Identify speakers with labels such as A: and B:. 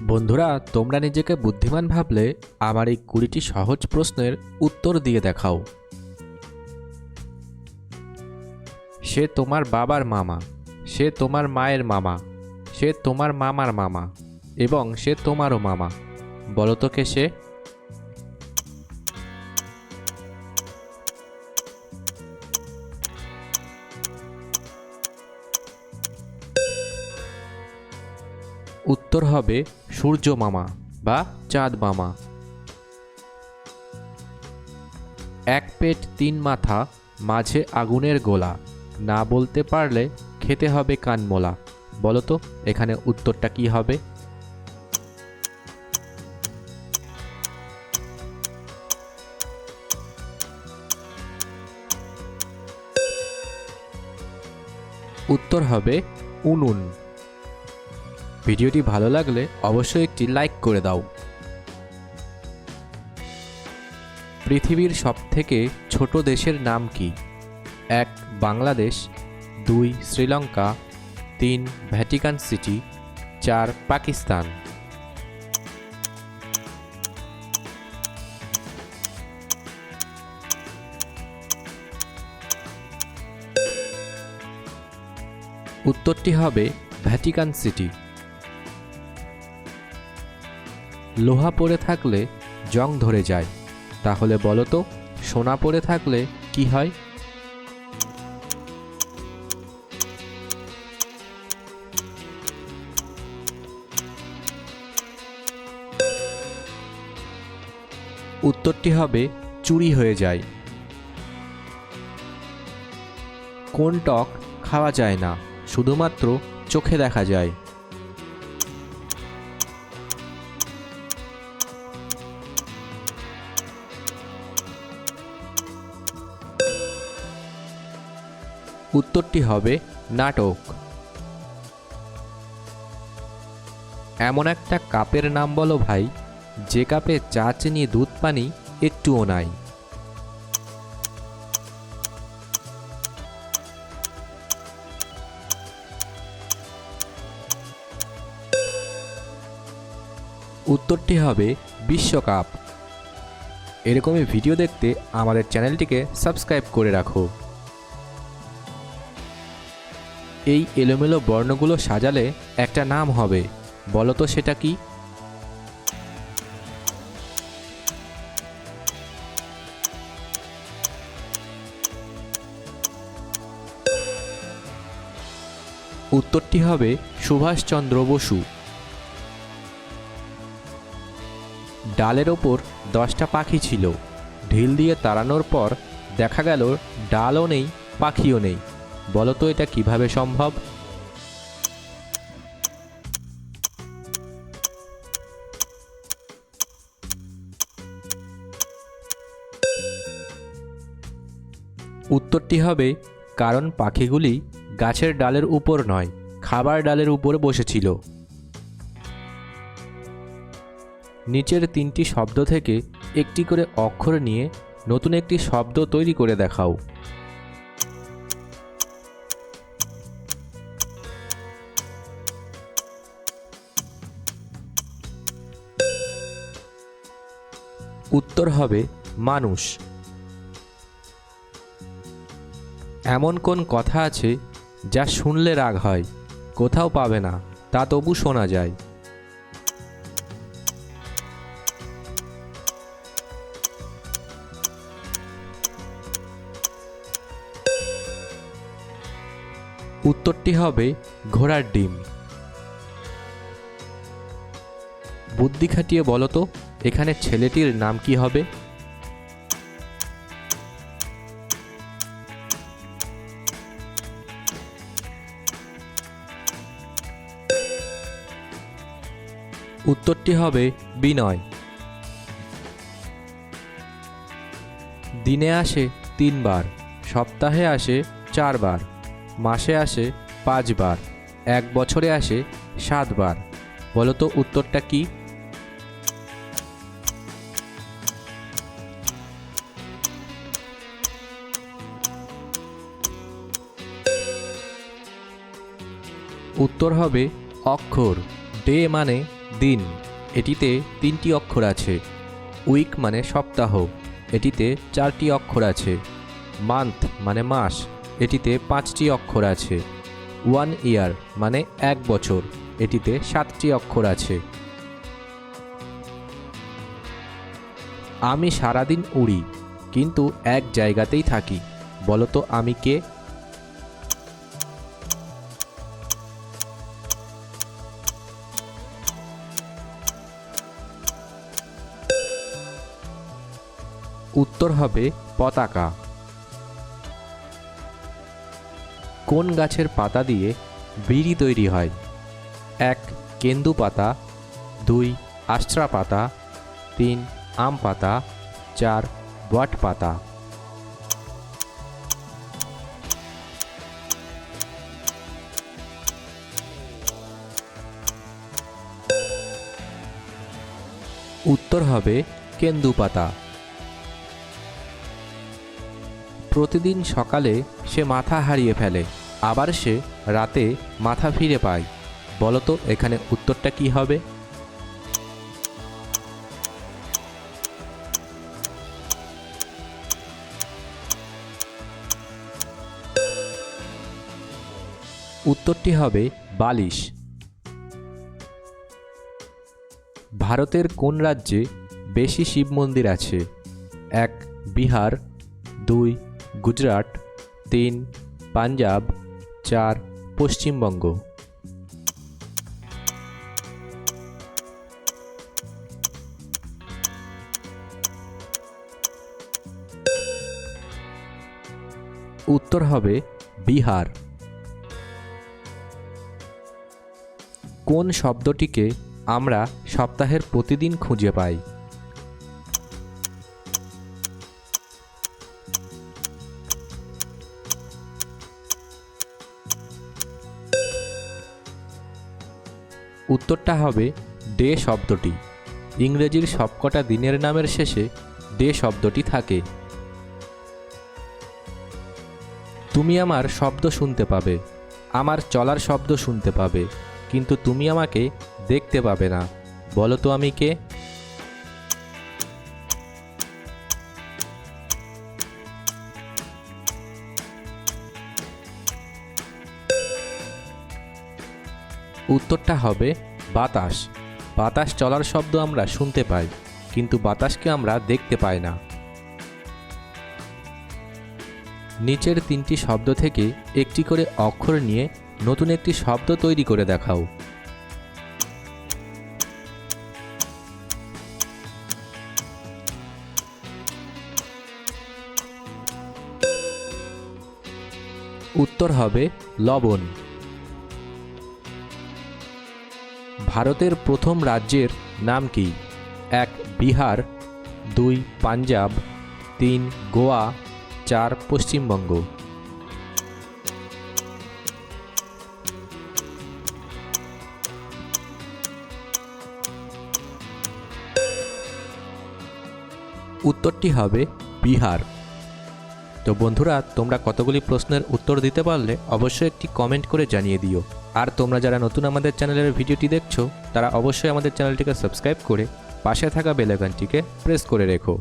A: বন্ধুরা, তোমরা নিজেকে বুদ্ধিমান ভাবলে আমার এই কুড়িটি সহজ প্রশ্নের উত্তর দিয়ে দেখাও। সে তোমার বাবার মামা, সে তোমার মায়ের মামা, সে তোমার মামার মামা এবং সে তোমারও মামা। বলো তো কে সে? উত্তর হবে সূর্য মামা বা চাঁদ মামা। এক পেট তিন মাথা, মাঝে আগুনের গোলা। না বলতে পারলে খেতে হবে কানমোলা। বলো তো, এখানে উত্তরটা কি হবে? উত্তর হবে উনুন। ভিডিওটি ভালো লাগলে অবশ্যই একটি লাইক করে দাও। পৃথিবীর সবথেকে ছোট দেশের নাম কি? এক, বাংলাদেশ, দুই, শ্রীলঙ্কা, তিন, ভ্যাটিকান সিটি, চার, পাকিস্তান। উত্তরটি হবে ভ্যাটিকান সিটি। লোহা পড়ে থাকলে জং ধরে যায়। তাহলে বলো তো, সোনা পড়ে থাকলে কি হয়? উত্তরটি হবে, চুরি হয়ে যায়। কোন টক খাওয়া যায় না, শুধুমাত্র চোখে দেখা যায়। উত্তরটি হবে নাটক। এমন একটা কাপের নাম বলো ভাই, যে কাপে চা, চিনি, দুধ, পানি একটুও নাই। উত্তরটি হবে বিশ্বকাপ। এরকমই ভিডিও দেখতে আমাদের চ্যানেলটিকে সাবস্ক্রাইব করে রাখো। এই এলোমেলো বর্ণগুলো সাজালে একটা নাম হবে। বলো তো সেটা কি? উত্তরটি হবে সুভাষচন্দ্র বসু। ডালের ওপর দশটা পাখি ছিল। ঢিল দিয়ে তাড়ানোর পর দেখা গেল ডালও নেই, পাখিও নেই। বলো তো এটা কীভাবে সম্ভব? উত্তরটি হবে, কারণ পাখিগুলি গাছের ডালের উপর নয়, খাবার ডালের উপর বসেছিল। নিচের তিনটি শব্দ থেকে একটি করে অক্ষর নিয়ে নতুন একটি শব্দ তৈরি করে দেখাও। উত্তর হবে মানুষ। এমন কোন কথা আছে যা শুনলে রাগ হয়? কোথাও পাবে না, তা তবু শোনা যায়। উত্তরটি হবে ঘোড়ার ডিম। বুদ্ধি খাটিয়ে বলো তো। এখানে ছেলেটির নাম কি হবে? উত্তরটি হবে বিনয়। দিনে আসে তিনবার, সপ্তাহে আসে চারবার, মাসে আসে পাঁচবার, এক বছরে আসে সাতবার। বলতো উত্তরটা কি? উত্তর হবে অক্ষর। ডে মানে দিন। এটিতে তিনটি অক্ষর আছে। উইক মানে সপ্তাহ। এটিতে চারটি অক্ষর আছে। মান্থ মানে মাস। এটিতে পাঁচটি অক্ষর আছে। ওয়ান ইয়ার মানে এক বছর। এটিতে সাতটি অক্ষর আছে। আমি সারাদিন উড়ি, কিন্তু এক জায়গাতেই থাকি। বলতো আমি কে? উত্তর হবে পতাকা। কোন গাছের পাতা দিয়ে বিড়ি তৈরি হয়? এক, কেন্দু পাতা, দুই, আশ্রা পাতা, তিন, আম পাতা, চার, বট পাতা। উত্তর হবে কেন্দু পাতা। প্রতিদিন সকালে সে মাথা হারিয়ে ফেলে, আবার সে রাতে মাথা ফিরে পায়। বলতো, এখানে উত্তরটা কি হবে? উত্তরটি হবে, বালিশ। ভারতের কোন রাজ্যে বেশি শিব মন্দির আছে? এক, বিহার, দুই গুজরাট, তিন, পাঞ্জাব, চার, পশ্চিমবঙ্গ। উত্তর হবে বিহার। কোন শব্দটিকে আমরা সপ্তাহের প্রতিদিন খুঁজে পাই? উত্তরটা হবে ডে শব্দটি। ইংরেজির সবকটা দিনের নামের শেষে ডে শব্দটি থাকে। তুমি আমার শব্দ শুনতে পাবে। আমার চলার শব্দ শুনতে পাবে। কিন্তু তুমি আমাকে দেখতে পাবে না। বলো তো আমি কে? উত্তরটা হবে বাতাস। বাতাস চলার শব্দ আমরা শুনতে পাই, কিন্তু বাতাসকে আমরা দেখতে পাই না। নিচের তিনটি শব্দ থেকে একটি করে অক্ষর নিয়ে নতুন একটি শব্দ তৈরি করে দেখাও। উত্তর হবে লবণ। ভারতের প্রথম রাজ্যের নাম কি? এক, বিহার, দুই, পাঞ্জাব, তিন, গোয়া, চার, পশ্চিমবঙ্গ। উত্তরটি হবে বিহার। তো বন্ধুরা, তোমরা কতগুলি প্রশ্নের উত্তর দিতে পারলে অবশ্যই একটি কমেন্ট করে জানিয়ে দিও। আর তোমরা যারা নতুন আমাদের চ্যানেলের ভিডিওটি দেখছ, তারা অবশ্যই আমাদের চ্যানেলটিকে সাবস্ক্রাইব করে পাশে থাকা বেলাইকনটিকে প্রেস করে রেখো।